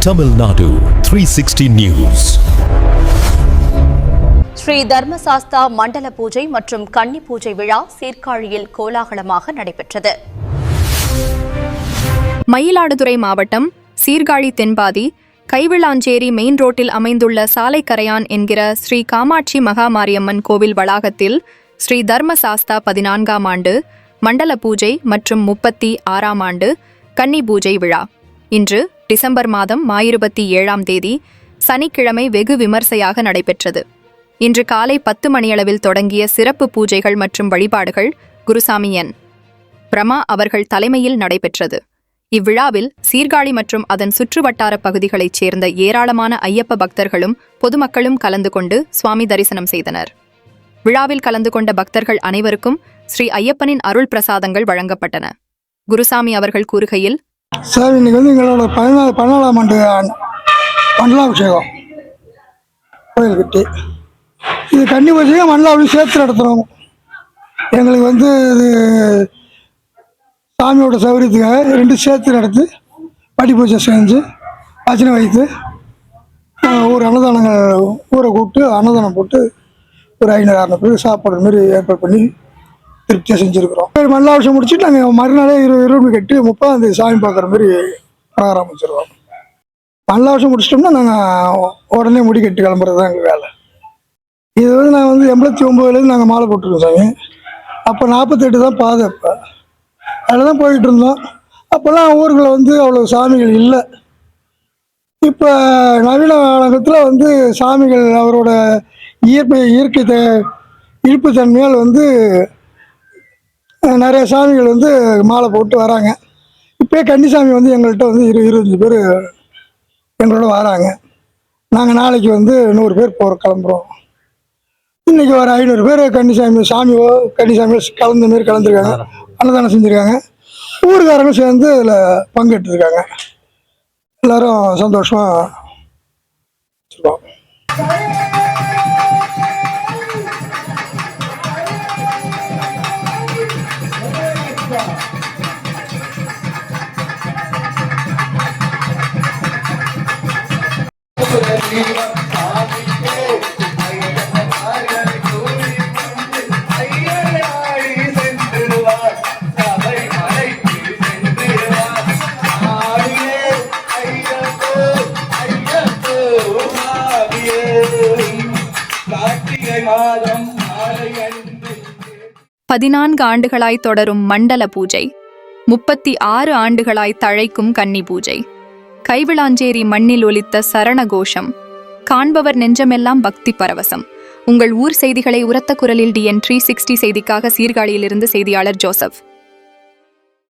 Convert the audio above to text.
Tamil Nadu 360 News. Sri Dharmasastha Mandala Pooja மற்றும் கன்னி பூஜை விழா சீர்காழியில் கோலாகலமாக நடைபெற்றது மயிலாடுதுறை மாவட்டம் சீர்காழி தென்பாதி கைவிளாஞ்சேரி மெயின் ரோட்டில் அமைந்துள்ள சாலைக்கரையான் என்கிற ஸ்ரீ காமாட்சி மகாமாரியம்மன் கோவில் வளாகத்தில் ஸ்ரீ தர்மசாஸ்தா பதினான்காம் ஆண்டு மண்டல பூஜை மற்றும் முப்பத்தி ஆறாம் ஆண்டு கன்னி பூஜை விழா இன்று டிசம்பர் மாதம் மாயிருபத்தி ஏழாம் தேதி சனிக்கிழமை வெகு விமர்சையாக நடைபெற்றது. இன்று காலை பத்து மணியளவில் தொடங்கிய சிறப்பு பூஜைகள் மற்றும் வழிபாடுகள் குருசாமி என் பிரமா அவர்கள் தலைமையில் நடைபெற்றது. இவ்விழாவில் சீர்காழி மற்றும் அதன் சுற்றுவட்டார பகுதிகளைச் சேர்ந்த ஏராளமான ஐயப்ப பக்தர்களும் பொதுமக்களும் கலந்து கொண்டு சுவாமி தரிசனம் செய்தனர். விழாவில் கலந்து கொண்ட பக்தர்கள் அனைவருக்கும் ஸ்ரீ ஐயப்பனின் அருள் பிரசாதங்கள் வழங்கப்பட்டன. குருசாமி அவர்கள் கூறுகையில் சார் இன்னைக்கு வந்து எங்களோட பதினாலு பதினாலாம் ஆண்டு மண்டலாபிஷேகம் கோயில் கட்டி இது கன்னி பூஜையும் மண்டலாபிஷேகம் சேர்த்து நடத்துகிறோம் எங்களுக்கு வந்து இது சாமியோட சௌகரியத்துக்காக ரெண்டு சேர்த்து நடத்தி பட்டி பூஜை செஞ்சு பச்சனை வைத்து ஊர் அன்னதானங்கள் ஊரை கூப்பிட்டு அன்னதானம் போட்டு ஒரு ஐநூறு அறநூறு பேருக்கு சாப்பாடு மாதிரி ஏற்பாடு பண்ணி திருப்தியாக செஞ்சுருக்கிறோம். மல்லாபிஷம் முடிச்சுட்டு நாங்கள் மறுநாளே இருபது இருபது கட்டி முப்பதாம் தேதி சாமி பார்க்குற மாதிரி ப்ரோக்ராம் வச்சுருவோம் மல்லாபிஷம் முடிச்சிட்டோம்னா நாங்கள் உடனே முடி கட்டி கிளம்புறது தான் எங்கள் வேலை. இது வந்து நாங்கள் வந்து எண்பத்தி ஒம்போதுலேருந்து நாங்கள் மாலை போட்டிருக்கோம் சாமி. அப்போ நாற்பத்தெட்டு தான் பாதை இப்போ. அதில் தான் போயிட்டு இருந்தோம். அப்போல்லாம் ஊருக்குள்ள வந்து அவ்வளோ சாமிகள் இல்லை. இப்போ நவீன காலகத்தில் வந்து சாமிகள் அவரோட இயற்கை இயற்கை த இருப்பு தன்மையால் வந்து நிறைய சாமிகள் வந்து மாலை போட்டு வராங்க. இப்போயே கன்னிசாமி வந்து எங்கள்கிட்ட வந்து இரு இருபத்தஞ்சி பேர் எங்களோட வராங்க. நாங்கள் நாளைக்கு வந்து நூறு பேர் போகிற கிளம்புறோம். இன்னைக்கு ஒரு ஐநூறு பேர் கன்னிசாமி சாமியோ கன்னிசாமியோ கலந்த மாரி கலந்துருக்காங்க. அன்னதானம் செஞ்சுருக்காங்க. ஊருக்காரங்க சேர்ந்து அதில் பங்கெடுத்துருக்காங்க. எல்லோரும் சந்தோஷமாக வச்சுருக்கோம். பதினான்கு ஆண்டுகளாய் தொடரும் மண்டல பூஜை முப்பத்தி ஆறு ஆண்டுகளாய் தழைக்கும் கன்னி பூஜை. கைவிளாஞ்சேரி மண்ணில் ஒலித்த சரண கோஷம் காண்பவர் நெஞ்சமெல்லாம் பக்தி பரவசம். உங்கள் ஊர் செய்திகளை உரத்த குரலில் டிஎன் த்ரீ சிக்ஸ்டி செய்திக்காக சீர்காழியிலிருந்து செய்தியாளர் ஜோசப்.